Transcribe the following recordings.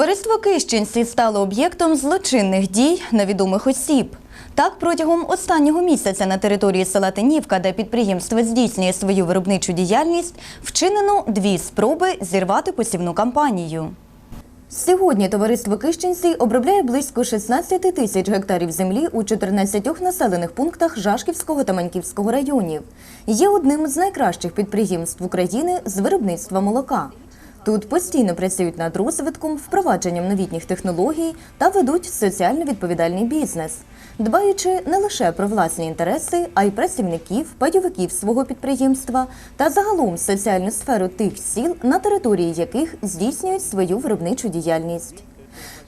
Товариство Кищенці стало об'єктом злочинних дій невідомих осіб. Так, протягом останнього місяця на території села Тинівка, де підприємство здійснює свою виробничу діяльність, вчинено дві спроби зірвати посівну кампанію. Сьогодні товариство Кищенці обробляє близько 16 тисяч гектарів землі у 14 населених пунктах Жашківського та Маньківського районів. Є одним з найкращих підприємств України з виробництва молока. Тут постійно працюють над розвитком, впровадженням новітніх технологій та ведуть соціально відповідальний бізнес, дбаючи не лише про власні інтереси, а й працівників, пайовиків свого підприємства та загалом соціальну сферу тих сіл, на території яких здійснюють свою виробничу діяльність.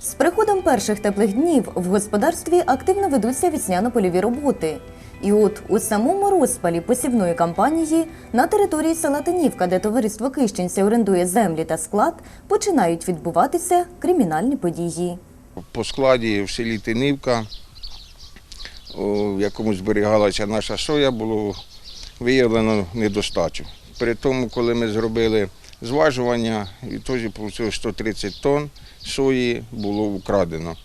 З приходом перших теплих днів в господарстві активно ведуться вісняно-польові роботи. І от у самому розпалі посівної кампанії на території села Тинівка, де товариство Кищенці орендує землі та склад, починають відбуватися кримінальні події. По складі в селі Тинівка, в якому зберігалася наша соя, було виявлено недостачу. При тому, коли ми зробили зважування, відтоді вийшло 130 тонн сої було украдено.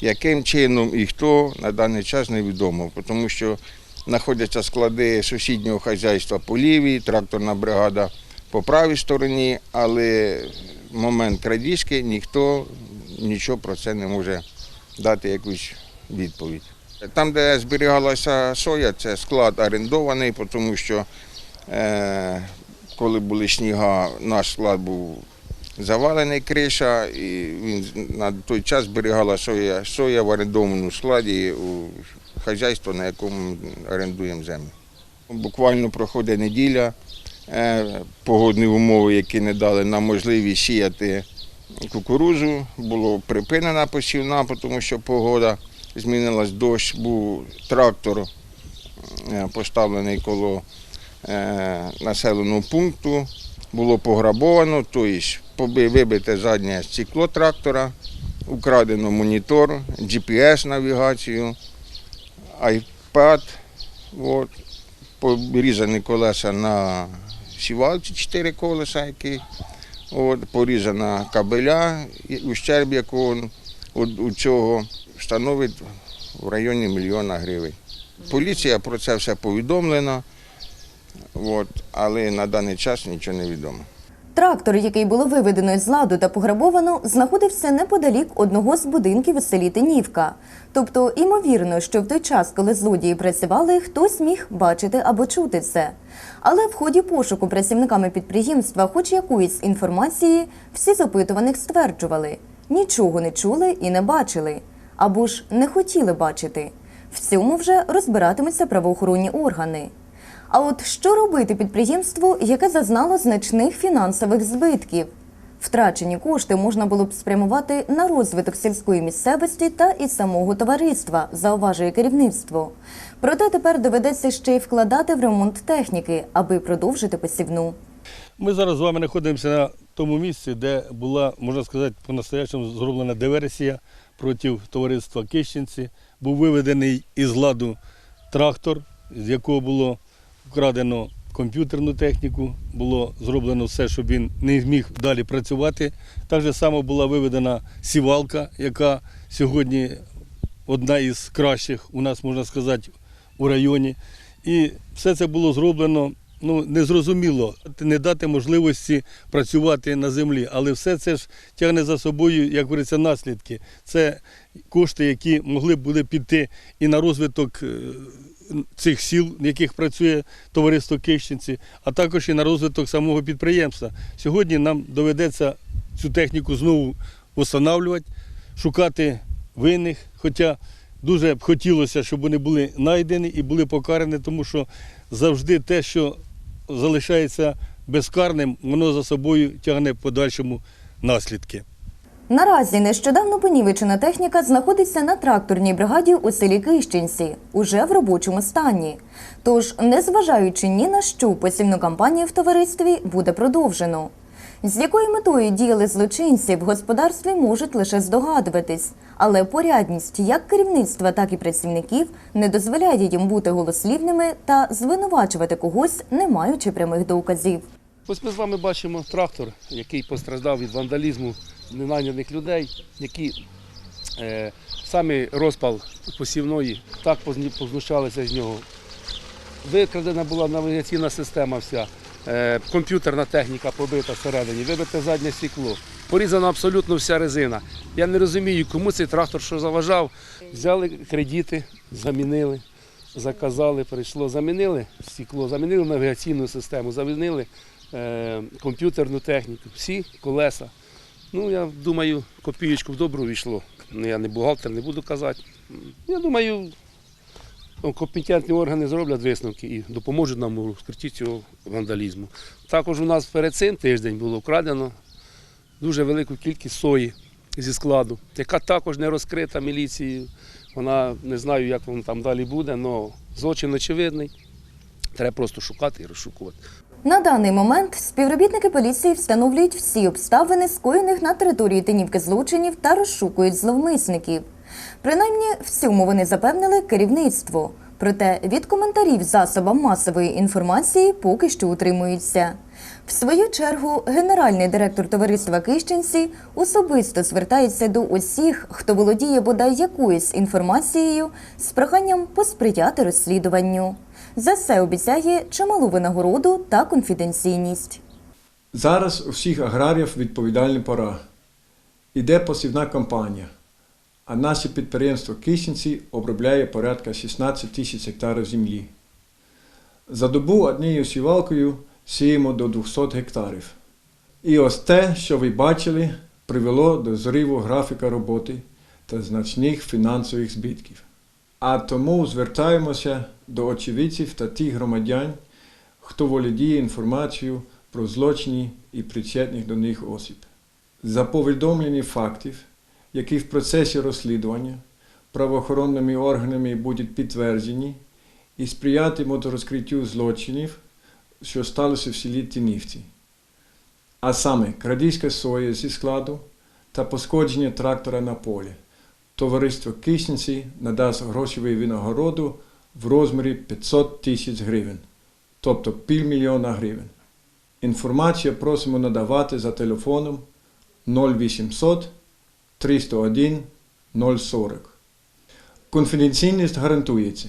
Яким чином і хто на даний час невідомо, тому що знаходяться склади сусіднього хазяйства по лівій, тракторна бригада по правій стороні, але в момент крадіжки ніхто нічого про це не може дати якусь відповідь. Там, де зберігалася соя, це склад орендований, тому що е, коли були сніга, наш склад був завалений криша, і він на той час зберігала соя, соя в орендованому складі у хазяйство, на якому орендуємо землю. Буквально проходить неділя, е, погодні умови, які не дали нам можливість сіяти кукурузу, було припинена посівна, тому що погода змінилась, дощ, був трактор е, поставлений коло е, населеного пункту, було пограбовано, тобто вибите заднє стекло трактора, украдено монітор, GPS-навігацію, iPad, от, порізані колеса на сівалці, чотири колеса, які, от, порізана кабеля, ущерб якого у цього становить в районі мільйона гривень. Поліція про це все повідомлена, от, але на даний час нічого не відомо. Трактор, який було виведено з ладу та пограбовано, знаходився неподалік одного з будинків у селі Тинівка. Тобто, імовірно, що в той час, коли злодії працювали, хтось міг бачити або чути це. Але в ході пошуку працівниками підприємства, хоч якоїсь інформації, всі з опитуваних стверджували нічого не чули і не бачили, або ж не хотіли бачити. В цьому вже розбиратимуться правоохоронні органи. А от що робити підприємству, яке зазнало значних фінансових збитків? Втрачені кошти можна було б спрямувати на розвиток сільської місцевості та і самого товариства, зауважує керівництво. Проте тепер доведеться ще й вкладати в ремонт техніки, аби продовжити посівну. Ми зараз з вами знаходимося на тому місці, де була, можна сказати, по-настоящому зроблена диверсія проти товариства Кищенці. Був виведений із ладу трактор, з якого було вкрадено комп'ютерну техніку, було зроблено все, щоб він не зміг далі працювати. Так же само була виведена сівалка, яка сьогодні одна із кращих у нас, можна сказати, у районі. І все це було зроблено ну, незрозуміло, не дати можливості працювати на землі. Але все це ж тягне за собою, як говориться, наслідки. Це кошти, які могли б були піти і на розвиток е, цих сіл, в яких працює товариство Кищенці, а також і на розвиток самого підприємства. Сьогодні нам доведеться цю техніку знову встановлювати, шукати винних, хоча дуже б хотілося, щоб вони були знайдені і були покарані, тому що завжди те, що залишається безкарним, воно за собою тягне в подальшому наслідки. Наразі нещодавно понівечена техніка знаходиться на тракторній бригаді у селі Кищенці, уже в робочому стані. Тож, незважаючи ні на що, посівну кампанію в товаристві буде продовжено. З якою метою діяли злочинці в господарстві можуть лише здогадуватись, але порядність як керівництва, так і працівників не дозволяє їм бути голослівними та звинувачувати когось, не маючи прямих доказів. Ось ми з вами бачимо трактор, який постраждав від вандалізму ненайняних людей, які е, саме розпал посівної так познущалися з нього. Викрадена була навігаційна система вся, комп'ютерна техніка побита всередині, вибите заднє стекло, порізана абсолютно вся резина. Я не розумію, кому цей трактор що заважав. Взяли кредити, замінили, заказали, прийшло, замінили стекло, замінили навігаційну систему, замінили е, комп'ютерну техніку, всі колеса. Ну, я думаю, копієчку в добру війшло. Ну, я не бухгалтер, не буду казати. Я думаю, компетентні органи зроблять висновки і допоможуть нам у розкритті цього вандалізму. Також у нас перед цим тиждень було вкрадено дуже велику кількість сої зі складу, яка також не розкрита міліцією. Вона не знаю, як воно там далі буде, але злочин очевидний. Треба просто шукати і розшукувати. На даний момент співробітники поліції встановлюють всі обставини скоєних на території Тинівки злочинів та розшукують зловмисників. Принаймні, в цьому вони запевнили керівництво. Проте від коментарів засобам масової інформації поки що утримуються. В свою чергу, генеральний директор товариства Кищенці особисто звертається до усіх, хто володіє бодай якоюсь інформацією, з проханням посприяти розслідуванню. За це обіцяє чималу винагороду та конфіденційність. Зараз у всіх аграріїв відповідальна пора. Іде посівна кампанія, а наше підприємство Кищенці обробляє порядка 16 тисяч гектарів землі. За добу однією сівалкою сіємо до 200 гектарів. І ось те, що ви бачили, привело до зриву графіка роботи та значних фінансових збитків. А тому звертаємося до очевидців та тих громадян, хто володіє інформацією про злочини і причетних до них осіб. За повідомлення фактів, які в процесі розслідування правоохоронними органами будуть підтверджені і сприятимуть розкриттю злочинів, що сталося в селі Тінівці. А саме крадіжка сої зі складу та пошкодження трактора на полі. Товариство Кишниці надасть грошову винагороду в розмірі 500 тисяч гривень, тобто півмільйона гривень. Інформацію просимо надавати за телефоном 0800 301 040. Конфіденційність гарантується.